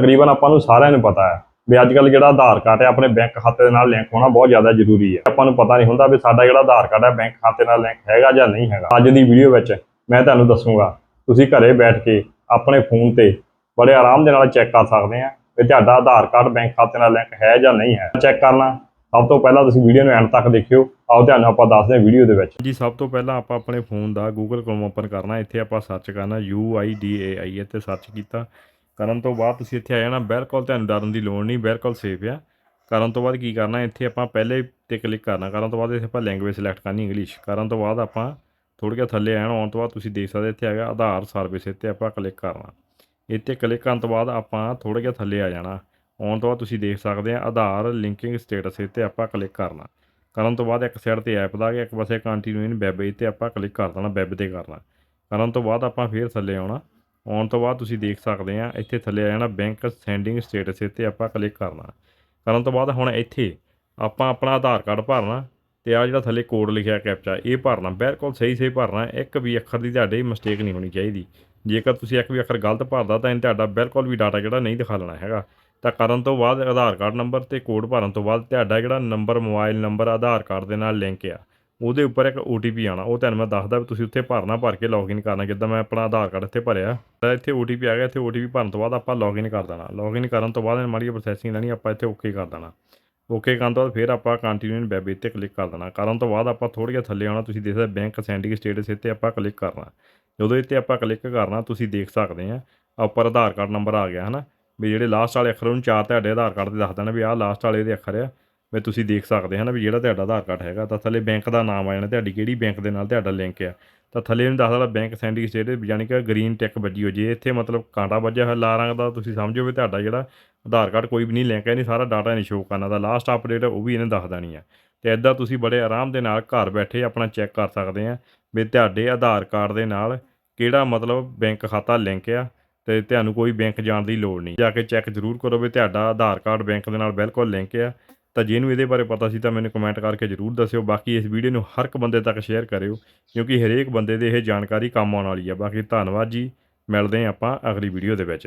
ਤਕਰੀਬਨ ਆਪਾਂ ਨੂੰ ਸਾਰਿਆਂ ਨੂੰ ਪਤਾ ਹੈ ਵੀ ਅੱਜ ਕੱਲ ਜਿਹੜਾ ਆਧਾਰ ਕਾਰਡ ਹੈ, ਆਪਣੇ ਬੈਂਕ ਖਾਤੇ ਦੇ ਨਾਲ ਲਿੰਕ ਹੋਣਾ ਬਹੁਤ ਜ਼ਿਆਦਾ ਜ਼ਰੂਰੀ ਹੈ। ਆਪਾਂ ਨੂੰ ਪਤਾ ਨਹੀਂ ਹੁੰਦਾ ਵੀ ਸਾਡਾ ਜਿਹੜਾ ਆਧਾਰ ਕਾਰਡ ਹੈ, ਬੈਂਕ ਖਾਤੇ ਨਾਲ ਲਿੰਕ ਹੈਗਾ ਜਾਂ ਨਹੀਂ ਹੈਗਾ। ਅੱਜ ਦੀ ਵੀਡੀਓ ਵਿੱਚ ਮੈਂ ਤੁਹਾਨੂੰ ਦੱਸੂਗਾ, ਤੁਸੀਂ ਘਰੇ ਬੈਠ ਕੇ ਆਪਣੇ ਫੋਨ ਤੇ ਬੜੇ ਆਰਾਮ ਦੇ ਨਾਲ ਚੈੱਕ ਕਰ ਸਕਦੇ ਆ ਵੀ ਤੁਹਾਡਾ ਆਧਾਰ ਕਾਰਡ ਬੈਂਕ ਖਾਤੇ ਨਾਲ ਲਿੰਕ ਹੈ ਜਾਂ ਨਹੀਂ ਹੈ। ਚੈੱਕ ਕਰਨਾ, ਸਭ ਤੋਂ ਪਹਿਲਾਂ ਤੁਸੀਂ ਵੀਡੀਓ ਨੂੰ ਐਂਡ ਤੱਕ ਦੇਖਿਓ। ਆਓ, ਤੁਹਾਨੂੰ ਆਪਾਂ ਦੱਸਦੇ ਹਾਂ ਵੀਡੀਓ ਦੇ ਵਿੱਚ। ਜੀ, ਸਭ ਤੋਂ ਪਹਿਲਾਂ ਆਪਾਂ ਆਪਣੇ ਫੋਨ ਦਾ Google Chrome ਓਪਨ ਕਰਨਾ, ਇੱਥੇ ਆਪਾਂ ਸਰਚ ਕਰਨਾ U ਇੱਥੇ ਸਰਚ ਕੀਤਾ। ਕਰਨ ਤੋਂ ਬਾਅਦ ਤੁਸੀਂ ਇੱਥੇ ਆ ਜਾਣਾ, ਬਿਲਕੁਲ ਤੁਹਾਨੂੰ ਡਰਨ ਦੀ ਲੋੜ ਨਹੀਂ, ਬਿਲਕੁਲ ਸੇਫ ਆ। ਕਰਨ ਤੋਂ ਬਾਅਦ ਕੀ ਕਰਨਾ, ਇੱਥੇ ਆਪਾਂ ਪਹਿਲੇ ਤੇ ਕਲਿੱਕ ਕਰਨਾ, ਕਰਨ ਤੋਂ ਬਾਅਦ ਇੱਥੇ ਆਪਾਂ ਲੈਂਗੁਏਜ ਸਿਲੈਕਟ ਕਰਨੀ ਇੰਗਲਿਸ਼ ਕਰਨ ਤੋਂ ਬਾਅਦ ਆਪਾਂ ਥੋੜ੍ਹਾ ਜਿਹਾ ਥੱਲੇ ਆਣ ਆਉਣ ਤੋਂ ਬਾਅਦ ਤੁਸੀਂ ਦੇਖ ਸਕਦੇ ਇੱਥੇ ਹੈਗਾ ਆਧਾਰ ਸਰਵਿਸ ਇੱਥੇ ਆਪਾਂ ਕਲਿੱਕ ਕਰਨਾ। ਇੱਥੇ ਕਲਿੱਕ ਕਰਨ ਤੋਂ ਬਾਅਦ ਆਪਾਂ ਥੋੜ੍ਹਾ ਜਿਹਾ ਥੱਲੇ ਆ ਜਾਣਾ। ਆਉਣ ਤੋਂ ਬਾਅਦ ਤੁਸੀਂ ਦੇਖ ਸਕਦੇ ਆ ਆਧਾਰ ਲਿੰਕਿੰਗ ਸਟੇਟਸ ਇੱਥੇ ਆਪਾਂ ਕਲਿੱਕ ਕਰਨਾ। ਕਰਨ ਤੋਂ ਬਾਅਦ ਇੱਕ ਸਾਈਡ ਤੇ ਐਪ ਦਾ ਆ ਗਿਆ, ਇੱਕ ਪਾਸੇ ਕੰਟੀਨਿਊ ਇਨ ਵੈਬ ਇੱਥੇ ਆਪਾਂ ਕਲਿੱਕ ਕਰ ਦੇਣਾ ਵੈਬ ਤੇ ਕਰਨਾ। ਕਰਨ ਤੋਂ ਬਾਅਦ ਆਪਾਂ ਫੇਰ ਥੱਲੇ ਆਉਣਾ। ਆਉਣ ਤੋਂ ਬਾਅਦ ਤੁਸੀਂ ਦੇਖ ਸਕਦੇ ਆ, ਇੱਥੇ ਥੱਲੇ ਆ ਜਾਣਾ ਬੈਂਕ ਸੈਂਡਿੰਗ ਸਟੇਟਸ ਇੱਥੇ ਆਪਾਂ ਕਲਿੱਕ ਕਰਨਾ। ਕਰਨ ਤੋਂ ਬਾਅਦ ਹੁਣ ਇੱਥੇ ਆਪਾਂ ਆਪਣਾ ਆਧਾਰ ਕਾਰਡ ਭਰਨਾ ਤੇ ਆ ਜਿਹੜਾ ਥੱਲੇ ਕੋਡ ਲਿਖਿਆ ਕੈਪਚਾ ਇਹ ਭਰਨਾ। ਬਿਲਕੁਲ ਸਹੀ ਸਹੀ ਭਰਨਾ, ਇੱਕ ਵੀ ਅੱਖਰ ਦੀ ਤੁਹਾਡੇ ਮਿਸਟੇਕ ਨਹੀਂ ਹੋਣੀ ਚਾਹੀਦੀ। ਜੇਕਰ ਤੁਸੀਂ ਇੱਕ ਵੀ ਅੱਖਰ ਗਲਤ ਭਰਦਾ ਤਾਂ ਇਹਨੇ ਤੁਹਾਡਾ ਬਿਲਕੁਲ ਵੀ ਡਾਟਾ ਜਿਹੜਾ ਨਹੀਂ ਦਿਖਾਲਣਾ ਹੈਗਾ। ਤਾਂ ਕਰਨ ਤੋਂ ਬਾਅਦ ਆਧਾਰ ਕਾਰਡ ਨੰਬਰ ਤੇ ਕੋਡ ਭਰਨ ਤੋਂ ਬਾਅਦ ਤੁਹਾਡਾ ਜਿਹੜਾ number mobile number Aadhaar card ਦੇ ਨਾਲ ਲਿੰਕ ਆ। ਉਹਦੇ ਉੱਪਰ ਇੱਕ OTP ਆਣਾ ਉਹ ਤੁਹਾਨੂੰ ਮੈਂ ਦੱਸਦਾ ਵੀ ਤੁਸੀਂ ਉੱਥੇ ਭਰਨਾ ਭਰ ਕੇ ਲੌਗਇਨ ਕਰਨਾ, ਜਿੱਦਾਂ ਮੈਂ ਆਪਣਾ ਆਧਾਰ ਕਾਰਡ ਇੱਥੇ ਭਰਿਆ। ਤਾਂ ਇੱਥੇ OTP ਆ ਗਿਆ, ਇੱਥੇ OTP ਭਰਨ ਤੋਂ ਬਾਅਦ ਆਪਾਂ ਲੌਗਇਨ ਕਰ ਦੇਣਾ। ਲੌਗਇਨ ਕਰਨ ਤੋਂ ਬਾਅਦ ਇਹਨੇ ਮਾੜੀ ਪ੍ਰੋਸੈਸਿੰਗ ਲੈਣੀ, ਆਪਾਂ ਇੱਥੇ ਓਕੇ ਕਰ ਦੇਣਾ। ਓਕੇ ਕਰਨ ਤੋਂ ਬਾਅਦ ਫਿਰ ਆਪਾਂ ਕੰਟੀਨਿਊ ਵੈਬ ਇੱਥੇ ਕਲਿੱਕ ਕਰ ਦੇਣਾ। ਕਰਨ ਤੋਂ ਬਾਅਦ ਆਪਾਂ ਥੋੜ੍ਹਾ ਜਿਹਾ ਥੱਲੇ ਆਉਣਾ, ਤੁਸੀਂ ਦੇਖ ਸਕਦੇ ਬੈਂਕ ਸੈਂਡਿੰਗ ਸਟੇਟਸ ਇੱਥੇ ਆਪਾਂ ਕਲਿੱਕ ਕਰਨਾ। ਜਦੋਂ ਇੱਥੇ ਆਪਾਂ ਕਲਿੱਕ ਕਰਨਾ, ਤੁਸੀਂ ਦੇਖ ਸਕਦੇ ਆ ਉੱਪਰ ਆਧਾਰ ਕਾਰਡ ਨੰਬਰ ਆ ਗਿਆ, ਹਨਾ? ਵੀ ਜਿਹੜੇ ਲਾਸਟ ਵਾਲੇ ਅੱਖਰ, ਉਹਨੂੰ ਚਾਰ ਤੁਹਾਡੇ ਆਧਾਰ ਕਾਰਡ ਤੇ ਦੱਸ ਦੇਣਾ ਵੀ ਆਹ ਲਾਸਟ ਵਾਲੇ ਦੇ ਅੱਖਰ ਆ। ਵੀ ਤੁਸੀਂ ਦੇਖ ਸਕਦੇ ਹਨ ਵੀ ਜਿਹੜਾ ਤੁਹਾਡਾ ਆਧਾਰ ਕਾਰਡ ਹੈਗਾ, ਤਾਂ ਥੱਲੇ ਬੈਂਕ ਦਾ ਨਾਮ ਆ ਜਾਣਾ, ਤੁਹਾਡੀ ਕਿਹੜੀ ਬੈਂਕ ਦੇ ਨਾਲ ਤੁਹਾਡਾ ਲਿੰਕ ਆ। ਤਾਂ ਥੱਲੇ ਇਹਨੂੰ ਦੱਸਦਾ ਬੈਂਕ ਸੈਂਡਿੰਗ ਸਟੇਟਸ ਯਾਨੀ ਕਿ ਗ੍ਰੀਨ ਟਿਕ ਵੱਜੀ ਹੋ ਜੇ, ਇੱਥੇ ਮਤਲਬ ਕਾਂਟਾ ਵੱਜਿਆ ਹੋਇਆ ਲਾਲ ਰੰਗ ਦਾ, ਤੁਸੀਂ ਸਮਝੋ ਵੀ ਤੁਹਾਡਾ ਜਿਹੜਾ ਆਧਾਰ ਕਾਰਡ ਕੋਈ ਵੀ ਨਹੀਂ ਲਿੰਕ ਹੈ ਨਹੀਂ ਸਾਰਾ ਡਾਟਾ ਨਹੀਂ ਸ਼ੋਅ ਕਰਨਾ ਦਾ ਲਾਸਟ ਅਪਡੇਟ ਉਹ ਵੀ ਇਹਨੇ ਦੱਸ ਦੇਣੀ ਆ। ਤੇ ਐਦਾਂ ਤੁਸੀਂ ਬੜੇ ਆਰਾਮ ਦੇ ਨਾਲ ਘਰ ਬੈਠੇ ਆਪਣਾ ਚੈੱਕ ਕਰ ਸਕਦੇ ਆ ਵੀ ਤੁਹਾਡੇ ਆਧਾਰ ਕਾਰਡ ਦੇ ਨਾਲ ਕਿਹੜਾ ਮਤਲਬ ਬੈਂਕ ਖਾਤਾ ਲਿੰਕ ਆ, ਤੇ ਤੁਹਾਨੂੰ ਕੋਈ ਬੈਂਕ ਜਾਣ ਦੀ ਲੋੜ ਨਹੀਂ। ਜਾ ਕੇ ਚੈੱਕ ਜ਼ਰੂਰ ਕਰੋ ਵੀ ਤੁਹਾਡਾ ਆਧਾਰ ਕਾਰਡ ਬੈਂਕ ਦੇ ਨਾਲ ਬਿਲਕੁਲ ਲਿੰਕ ਆ। ਤਾਂ ਜਿਹਨੂੰ ਇਹਦੇ ਬਾਰੇ ਪਤਾ ਸੀ ਤਾਂ ਮੈਨੂੰ ਕਮੈਂਟ ਕਰਕੇ ਜ਼ਰੂਰ ਦੱਸਿਓ। ਬਾਕੀ ਇਸ ਵੀਡੀਓ ਨੂੰ ਹਰ ਇੱਕ ਬੰਦੇ ਤੱਕ ਸ਼ੇਅਰ ਕਰਿਓ, ਕਿਉਂਕਿ ਹਰੇਕ ਬੰਦੇ ਦੇ ਇਹ ਜਾਣਕਾਰੀ ਕੰਮ ਆਉਣ ਵਾਲੀ ਆ। ਬਾਕੀ ਧੰਨਵਾਦ ਜੀ। ਮਿਲਦੇ ਹਾਂ ਆਪਾਂ ਅਗਲੀ ਵੀਡੀਓ ਦੇ ਵਿੱਚ।